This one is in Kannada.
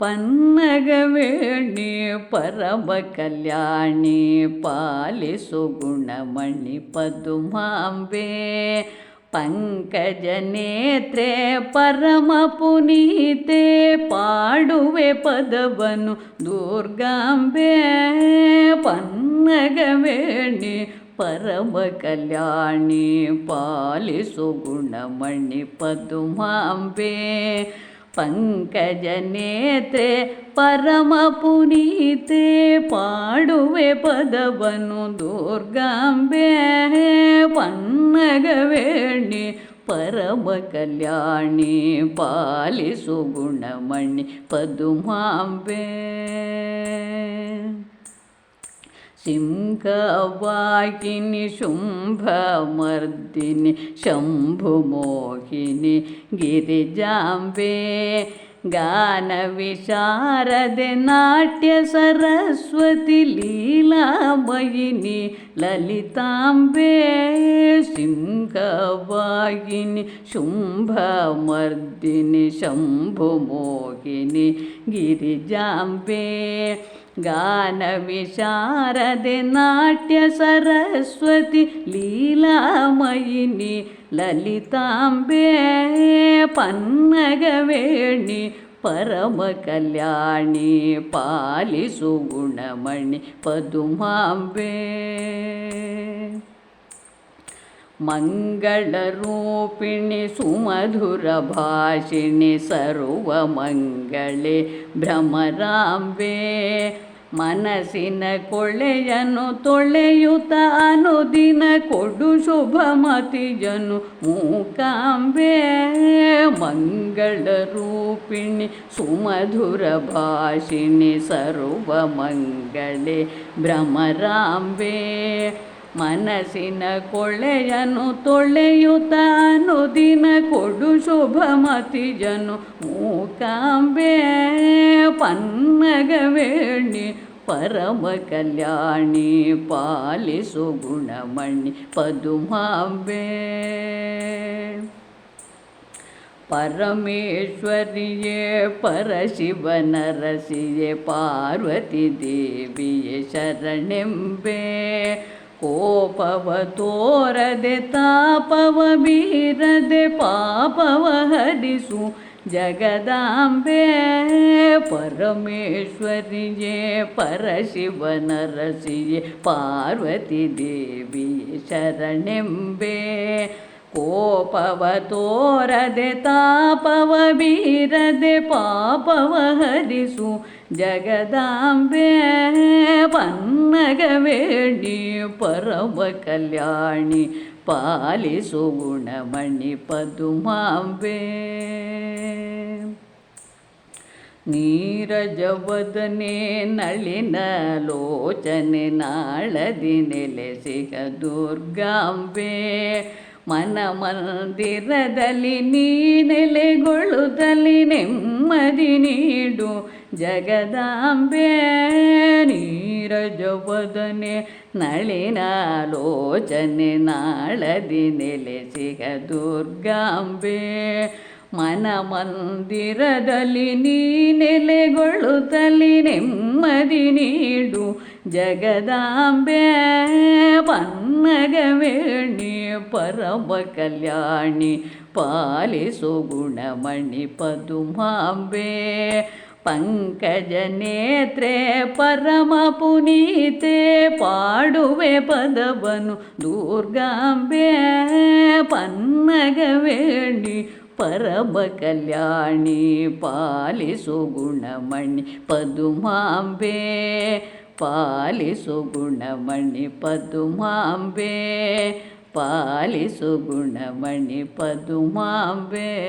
ಪನ್ನಗವೇಣಿ ಪರಮ ಕಲ್ಯಾಣಿ ಪಾಲಿಸು ಗುಣಮಣಿ ಪದುಮಾಂಬೆ ಪಂಕಜ ನೇತ್ರೆ ಪರಮ ಪುನೀತೆ ಪಾಡುವೆ ಪದವನು ದುರ್ಗಾಂಬೆ ಪನ್ನಗವೇಣಿ ಪರಮ ಕಲ್ಯಾಣಿ ಪಾಲಿಸು ಗುಣಮಣಿ ಪದುಮಾಂಬೆ ಪಂಕಜ ನೇತ್ರೆ ಪರಮ ಪುನೀತೆ ಪಾಡುವೆ ಪದವನು ದುರ್ಗಾಂಬೆ. ಪನ್ನಗವೇಣಿ ಪರಮ ಕಲ್ಯಾಣಿ ಪಾಲಿಸು ಗುಣಮಣಿ ಪದುಮಾಂಬೆ. സിംഹവാഹിനി ശുംഭമർദിനി ശംഭുമോഹിനി ഗിരിജാംബേ ഗാനവിശാരദെ നാട്യ സരസ്വതി ലീലാമയിനി ലളിതാംബേ സിംഹവാഹിനി ശുംഭമർദിനി ശംഭുമോഹിനി ഗിരിജാംബേ ಗಾನ ವಿಶಾರದೆ ನಾಟ್ಯ ಸರಸ್ವತಿ ಲೀಲಾಮಯಿನಿ ಲಲಿತಾಂಬೆ ಪನ್ನಗವೇಣಿ ಪರಮ ಭಾಷಿಣಿ ಸರ್ವ ಮಂಗಳೇ ಭ್ರಮರಾಂಬೆ. ಮನಸ್ಸಿನ ಕೊಳೆಯನು ತೊಳೆಯುತ್ತ ಅನುದಿನ ಕೊಡು ಶುಭಮತಿಯನು ಮೂಕಾಂಬೆ. ಮಂಗಳ ರೂಪಿಣಿ ಸುಮಧುರ ಭಾಷಿಣಿ ಸರ್ವ ಮಂಗಳೇ ಭ್ರಮರಾಂಬೆ. ಮನಸ್ಸಿನ ಕೊಳೆಯನು ತೊಳೆಯುತ್ತ ದಿನ ಕೊಡು ಶುಭಮತಿಜನು ಮೂಕಾಂಬೆ ಪನ್ನಗವೇಣಿ ಪರಮ ಕಲ್ಯಾಣಿ, ಪಾಲಿಸು ಗುಣಮಣಿ, ಪದುಮಾಂಬೆ. ಪರಮೇಶ್ವರಿಯೇ ಪರಶಿವನರಸಿಯೇ ಪಾರ್ವತಿ ದೇವಿಯೇ, ಶರಣೆಂಬೆ. ಕೋಪವ ತೋರದೆ ತಾಪವ ಬೀರದೆ ಪಾಪವ ಹರಿಸು ಜಗದಾಂಬೆ ಪರಮೇಶ್ವರಿಯೇ ಪರಶಿವನರಸಿಯೇ ಪಾರ್ವತಿ ದೇವಿಯೇ ಶರಣೆಂಬೆ ಕೋಪವ ತೋರದೆ ತಾಪವ ಬೀರದೆ ಪಾಪವ ಹರಿಸು ಜಗದಾಂಬೆ ಪನ್ನಗವೇಣಿ ಪರಮ ಕಲ್ಯಾಣಿ ಪಾಲಿಸು ಗುಣಮಣಿ ಪದುಮಾಂಬೆ. ನೀರಜವದನೆ ನಳಿನ ಲೋಚನೆ ನಾಳದಿ ನೆಲೆಸಿಗ ದುರ್ಗಾಂಬೆ. ಮನ ಮಂದಿರದಲ್ಲಿ ನೀ ನೆಲೆಗೊಳ್ಳುತ್ತಲಿ ನೆಮ್ಮದಿ ನೀಡು ಜಗದಾಂಬೆ ನೀರಜವದನೆ ನಳಿನ ಲೋಚನೆ ನಾಳದಿ ನೆಲೆಸಿಗ ದುರ್ಗಾಂಬೆ. ಮನ ಮಂದಿರದಲ್ಲಿ ನೀ ನೆಲೆಗೊಳ್ಳುತ್ತಲಿ ನೆಮ್ಮದಿ ನೀಡು ಜಗದಾಂಬೆ. ಪನ್ನಗವೇಣಿ ಪರಮ ಕಲ್ಯಾಣಿ ಪಾಲಿಸು ಗುಣಮಣಿ ಪದುಮಾಂಬೆ. ಪಂಕಜ ನೇತ್ರೆ, ಪರಮ ಪುನೀತೆ, ಪಾಡುವೆ ಪದವನು ದುರ್ಗಾಂಬೆ, ಪನ್ನಗವೇಣಿ, ಪರಮ ಕಲ್ಯಾಣಿ, ಪಾಲಿಸು ಗುಣಮಣಿ ಪದುಮಾಂಬೆ, ಪಾಲಿಸು ಗುಣಮಣಿ ಪದುಮಾಂಬೆ, ಪಾಲಿಸು ಗುಣಮಣಿ ಪದುಮಾಂಬೆ.